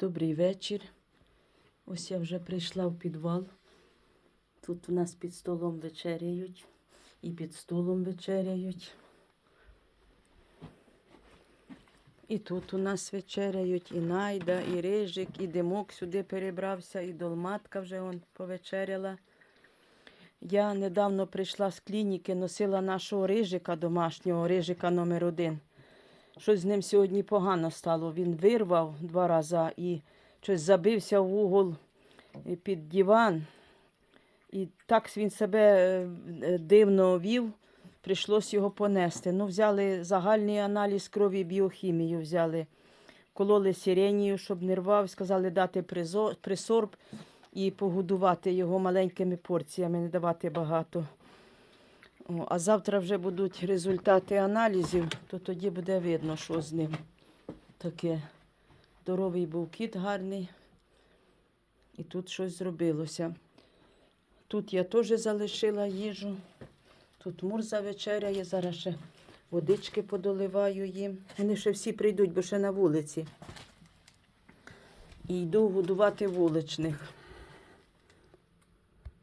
Добрий вечір. Ось я вже прийшла в підвал. Тут у нас під столом вечеряють і під столом вечеряють. І тут у нас вечеряють і Найда, і Рижик, і Димок сюди перебрався, і Долматка вже он повечеряла. Я недавно прийшла з клініки, носила нашого рижика домашнього, рижика номер один. Щось з ним сьогодні погано стало. Він вирвав два рази і щось забився в угол під диван. І так він себе е, е, дивно вів, прийшлось його понести. Ну, взяли загальний аналіз крові, біохімію взяли, кололи сиренію, щоб не рвав, сказали дати присорб і погодувати його маленькими порціями, не давати багато. О, а завтра вже будуть результати аналізів, то тоді буде видно, що з ним таке. Здоровий був кіт гарний. І тут щось зробилося. Тут я теж залишила їжу. Тут мурза вечеряє, зараз ще водички подоливаю їм. Вони ще всі прийдуть, бо ще на вулиці. І йду годувати вуличних.